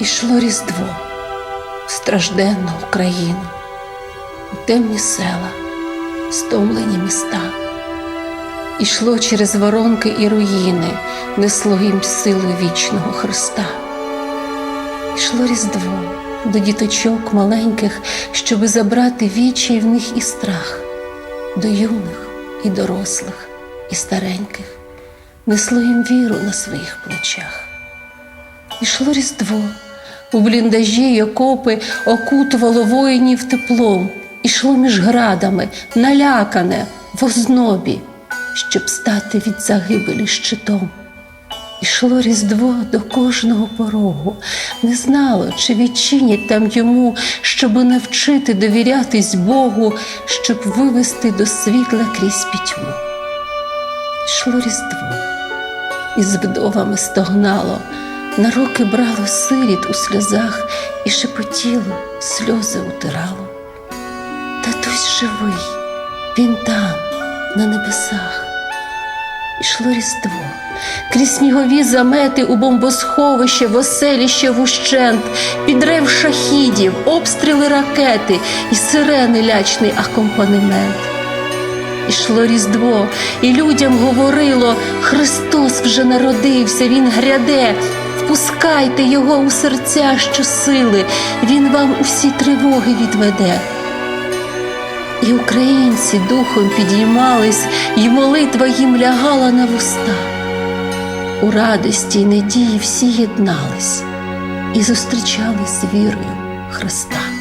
Ішло Різдво в стражденну Україну, у темні села, стомлені міста. Ішло через воронки і руїни, несло їм силу вічного Христа. Ішло Різдво до діточок маленьких, щоби забрати вічі в них і страх, до юних і дорослих, і стареньких, несло їм віру на своїх плечах. Ішло Різдво, у бліндажі й окопи окутувало воїнів теплом, ішло між градами, налякане, в ознобі, щоб стати від загибелі щитом. Ішло Різдво до кожного порогу, не знало, чи відчинять там йому, щоби навчити довірятись Богу, щоб вивести до світла крізь пітьму. Ішло Різдво, і з вдовами стогнало, на руки брало сиріт у сльозах і шепотіло, сльози утирало. Татусь живий, він там, на небесах. Ішло Різдво, крізь снігові замети у бомбосховище, в оселіще вущент, підрев шахідів, обстріли ракети і сирени лячний акомпанемент. Ішло Різдво, і людям говорило: Христос вже народився, Він гряде, впускайте Його у серця щосили, Він вам усі тривоги відведе. І українці духом підіймались, і молитва їм лягала на вуста. У радості й надії всі єднались і зустрічали з вірою Христа.